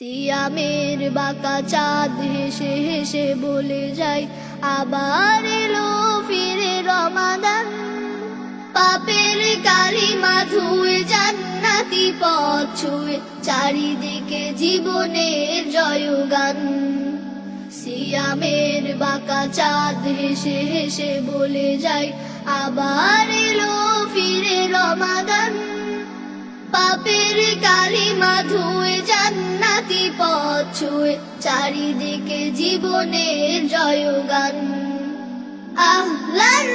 সিয়ামের বাঁকা চাঁদ হেসে হেসে বলে যায়, আবার এলো ফিরে রমাদান। পাপের কালিমা ধুয়ে জান্নাতি পথ ছুঁয়ে চারিদিকে জীবনের জয়গান। সিয়ামের বাঁকা চাঁদ হেসে হেসে বলে যায়, আবার এলো ফিরে রমাদান। পাপের কালিমা ধুয়ে জান্নাতি পথ ছুঁয়ে চারিদিকে জীবনের জয়গান। আহলান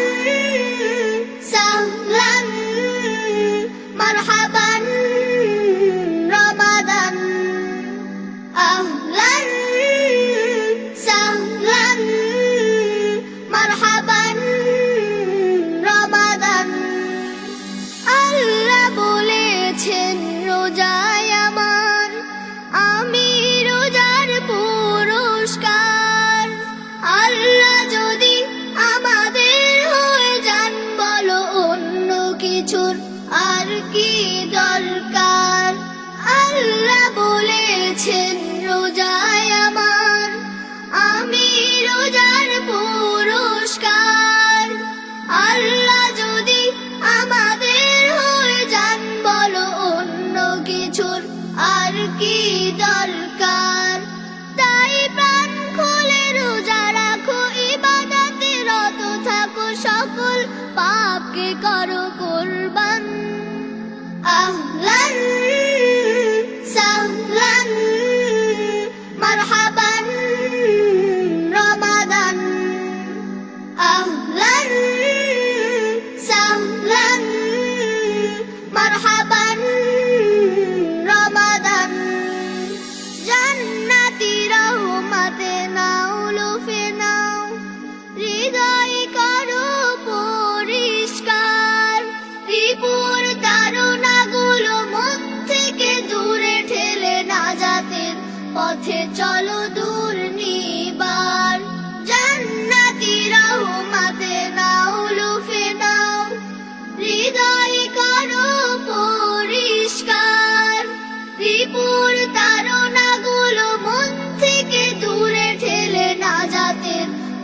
কি দরকার? তাই প্রাণ খুলে রোজা রাখো, ইবাদতে রত থাকো, সকল পাপকে করো কোরবান। আহলান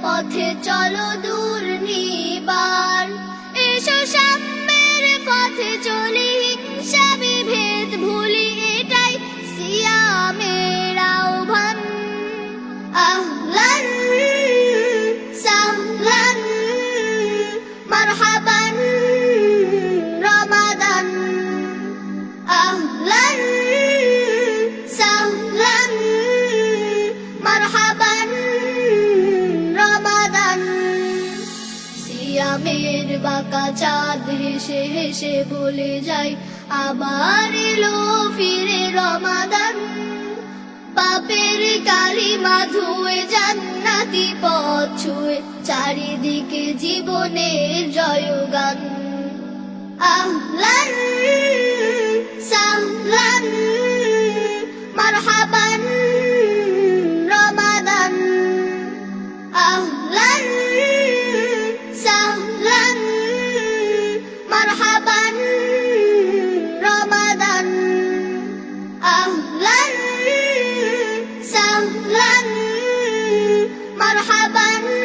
পথে চলো দূর সিয়ামের বাঁকা চাঁদ হেসে হেসে বলে যায় আবার এলো ফিরে রমাদান। পাপের কালিমা ধুয়ে জান্নাতি পথ ছুঁয়ে চারিদিকে জীবনের জয়গান। আহলান রমাদান রমাদান। আহলান সাহলান মারহাবান।